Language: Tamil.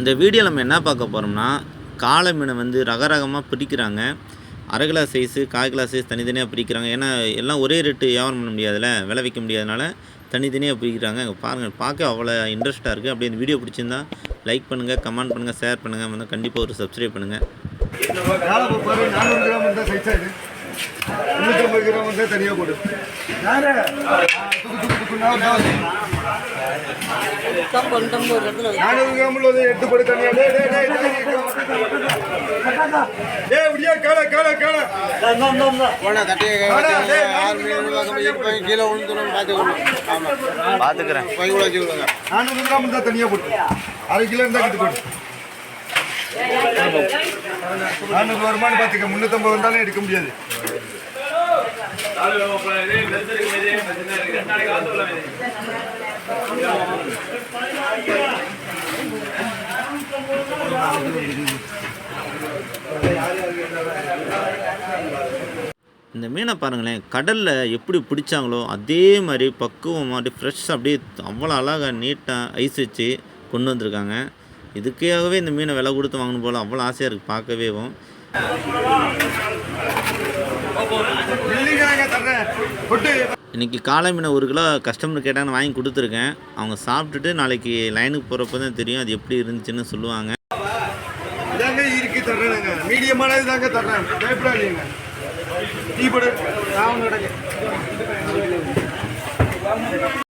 இந்த வீடியோ நம்ம என்ன பார்க்க போகிறோம்னா காளை மீனை வந்து ரக ரகமாக அரை கிலோ சைஸு கால் கிலோ சைஸ் தனித்தனியாக பிரிக்கிறாங்க. ஏன்னா எல்லாம் ஒரே ரேட்டு வியாபாரம் பண்ண முடியாதுல்ல விலை வைக்க முடியாதனால தனித்தனியாக பிரிக்கிறாங்க. அங்கே பாருங்கள் பார்க்க அவ்வளோ இன்ட்ரெஸ்ட்டாக இருக்குது அப்படி இந்த வீடியோ பிடிச்சிருந்தா லைக் பண்ணுங்கள் கமெண்ட் பண்ணுங்கள் ஷேர் பண்ணுங்கள் வந்து கண்டிப்பாக ஒரு சப்ஸ்கிரைப் பண்ணுங்கள் காலை பாரு கிராம் முந்நூற்றம்பது கிராம் தனியாக போடு நானூறு கிராம் உள்ளது எடுத்து போடு தனியாக டேய் முடியா காலை காலை காலை கீழே விழுந்துடும் பார்த்துக்கணும் ஆமாம் பார்த்துக்கிறேன் நானூறு கிராம் இருந்தால் தனியாக போட்டு அரை கிலோ இருந்தால் எடுத்து போடு. நானூறு வருமானு பார்த்துக்க முந்நூற்றம்பது வந்தாலும் எடுக்க முடியாது. இந்த மீனை பாருங்களேன் கடலில் எப்படி பிடிச்சாங்களோ அதே மாதிரி பக்குவம் மாதிரி ஃப்ரெஷ் அப்படியே அவ்வளோ அழகாக நீட்டாக ஐஸ் வச்சு கொண்டு வந்திருக்காங்க. இதுக்காகவே இந்த மீனை விலை கொடுத்து வாங்கணும் போல் அவ்வளோ ஆசையாக இருக்குது பார்க்கவேவும் இன்னைக்கு காலை இன்றைக்கி காளை மீனை ஒரு கிலோ கஸ்டமர் கேட்டாங்கன்னு வாங்கி கொடுத்துருக்கேன். அவங்க சாப்பிட்டுட்டு நாளைக்கு லைனுக்கு போகிறப்ப தான் தெரியும் அது எப்படி இருந்துச்சுன்னு சொல்லுவாங்க. இதாங்க இருக்கு மீடியமானது தாங்க தர்றேன். பயப்படாதீங்க. டீ போடு நான்